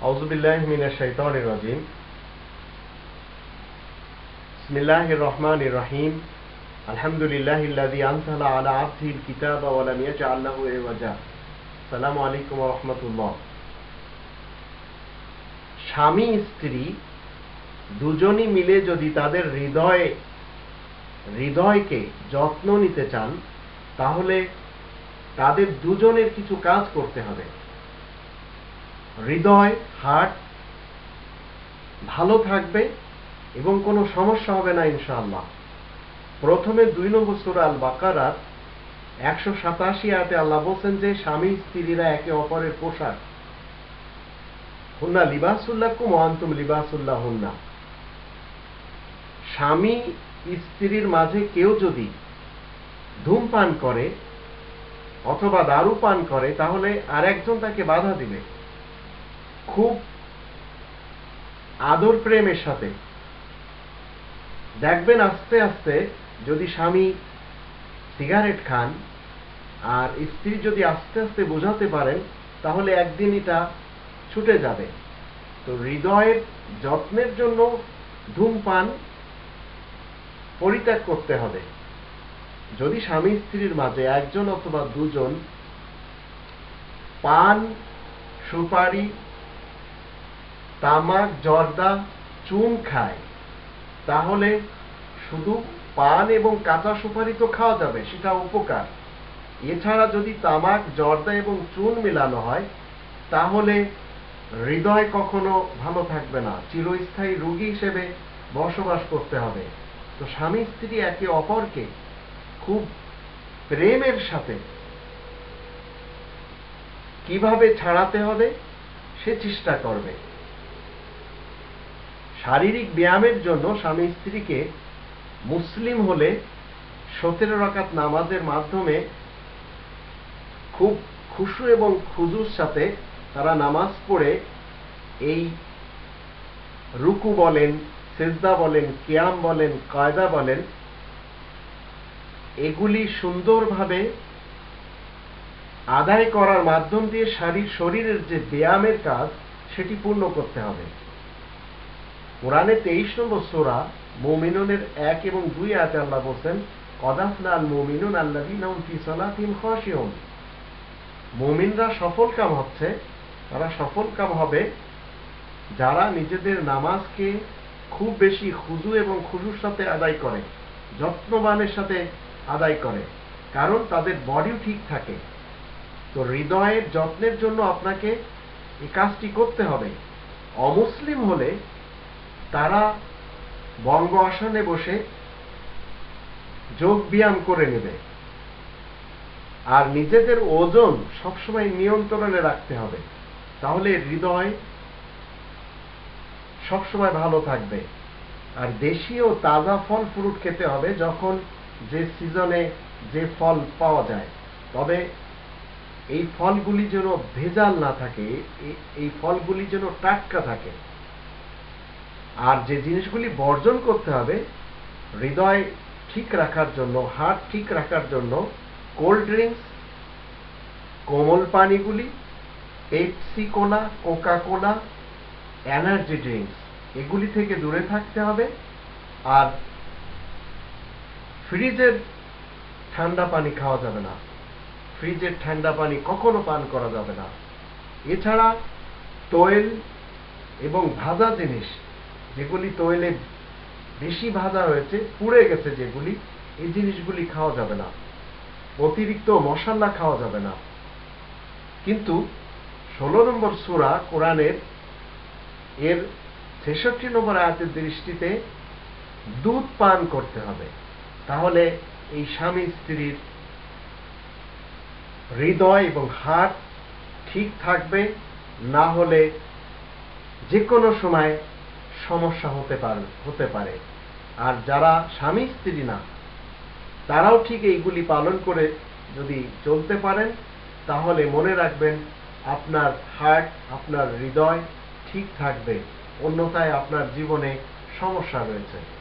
আউজুবিল্লাহ শৈতন রাজিম। বিসমিল্লাহ রহমান রহিম। আলহামদুলিল্লাহ আনসালা আলা আলাইকুম স্বামী, স্ত্রী দুজনই মিলে যদি তাদের হৃদয়ে, হৃদয়কে যত্ন নিতে চান, তাহলে তাদের দুজনের কিছু কাজ করতে হবে। হৃদয়, হার্ট ভালো থাকবে এবং কোনো সমস্যা হবে না ইনশাআল্লাহ। প্রথমে দুই নম্বর সুরা আল বাকারার একশো সাতাশি আয়াতে আল্লাহ বলছেন যে, স্বামী স্ত্রীরা একে অপরের পোশাক। হুন্না লিবাসুল্লাহ কুম অন্তুম লিবাসুল্লাহ হুন্না স্বামী স্ত্রীর মাঝে কেউ যদি ধূমপান করে অথবা দারু পান করে, তাহলে আর একজন তাকে বাধা দিবে। খুব আদর প্রেমের সাথে। দেখবেন আস্তে আস্তে যদি স্বামী সিগারেট খান আর স্ত্রী যদি আস্তে আস্তে বোঝাতে পারেন, তাহলে একদিন এটা ছুটে যাবে। তো হৃদয়ের যত্নের জন্য ধূমপান পরিত্যাগ করতে হবে। যদি স্বামী স্ত্রীর মাঝে একজন অথবা দুজন পান সুপারি তামাক, জর্দা, চুন খায়। তাহলে শুধু পান এবং কাঁচা সুপারি তো খাওয়া যাবে, সেটা উপকার। এছাড়া যদি তামাক, জর্দা এবং চুন মেলানো হয়, তাহলে হৃদয় কখনো ভালো থাকবে না। চিরস্থায়ী রোগী হিসেবে বসবাস করতে হবে। তো স্বামী, স্ত্রী একে অপরকে খুব প্রেমের সাথে কীভাবে ছাড়াতে হবে, সে চেষ্টা করবে। শারীরিক ব্যায়ামের জন্য স্বামী স্ত্রীকে মুসলিম হলে সতেরো রাকাত নামাজের মাধ্যমে খুব খুশু এবং খুজুর সাথে তারা নামাজ পড়ে। এই রুকু বলেন, সেজদা বলেন, কিয়াম বলেন, কায়দা বলেন, এগুলি সুন্দরভাবে আদায় করার মাধ্যম দিয়ে শারীর, শরীরের যে ব্যায়ামের কাজ, সেটি পূর্ণ করতে হবে। কোরআনে তেইশ নম্বর সোরা মমিনুনের এক এবং দুই আয়াতে আল্লাহ বলছেন কদাফনা আল হুম ফি মুমিনরা সফল কাম হচ্ছে, তারা সফল কাম হবে যারা নিজেদের নামাজকে খুব বেশি খুজু এবং খুজুর সাথে আদায় করে, যত্নবানের সাথে আদায় করে, কারণ তাদের বডিও ঠিক থাকে। তো হৃদয়ের যত্নের জন্য আপনাকে এই কাজটি করতে হবে। অমুসলিম হলে তারা বঙ্গ আসনে বসে যোগ ব্যায়াম করে নেবে। আর নিজেদের ওজন সবসময় নিয়ন্ত্রণে রাখতে হবে। তাহলে হৃদয় সবসময় ভালো থাকবে। আর দেশি ও তাজা ফল ফ্রুট খেতে হবে যখন যে সিজনে যে ফল পাওয়া যায়। তবে এই ফলগুলি যেন ভেজাল না থাকে এই ফলগুলি যেন টাটকা থাকে। আর যে জিনিসগুলি বর্জন করতে হবে, হৃদয় ঠিক রাখার জন্য হার্ট ঠিক রাখার জন্য, কোল্ড ড্রিঙ্কস, কোমল পানিগুলি, Pepsi cola Coca Cola energy drinks, এগুলি থেকে দূরে থাকতে হবে। আর ফ্রিজের ঠান্ডা পানি খাওয়া যাবে না। ফ্রিজের ঠান্ডা পানি কখনো পান করা যাবে না। এছাড়া তৈল এবং ভাজা জিনিস যেগুলি তৈলে বেশি ভাজা হয়েছে, পুড়ে গেছে যেগুলি, এই জিনিসগুলি খাওয়া যাবে না। অতিরিক্ত মশাল্লা খাওয়া যাবে না। কিন্তু ষোলো নম্বর সুরা কোরআনের এর ছেষট্টি নম্বর আয়াতের দৃষ্টিতে দুধ পান করতে হবে। তাহলে এই স্বামী স্ত্রীর হৃদয় এবং হার্ট ঠিক থাকবে, না হলে যে কোনো সময় সমস্যা হতে পারে হতে পারে। আর যারা স্বামী স্ত্রী না, তারাও ঠিক এইগুলি পালন করে যদি চলতে পারেন, তাহলে মনে রাখবেন আপনার হার্ট আপনার হৃদয় ঠিক থাকবে। অন্যথায় আপনার জীবনে সমস্যা রয়েছে।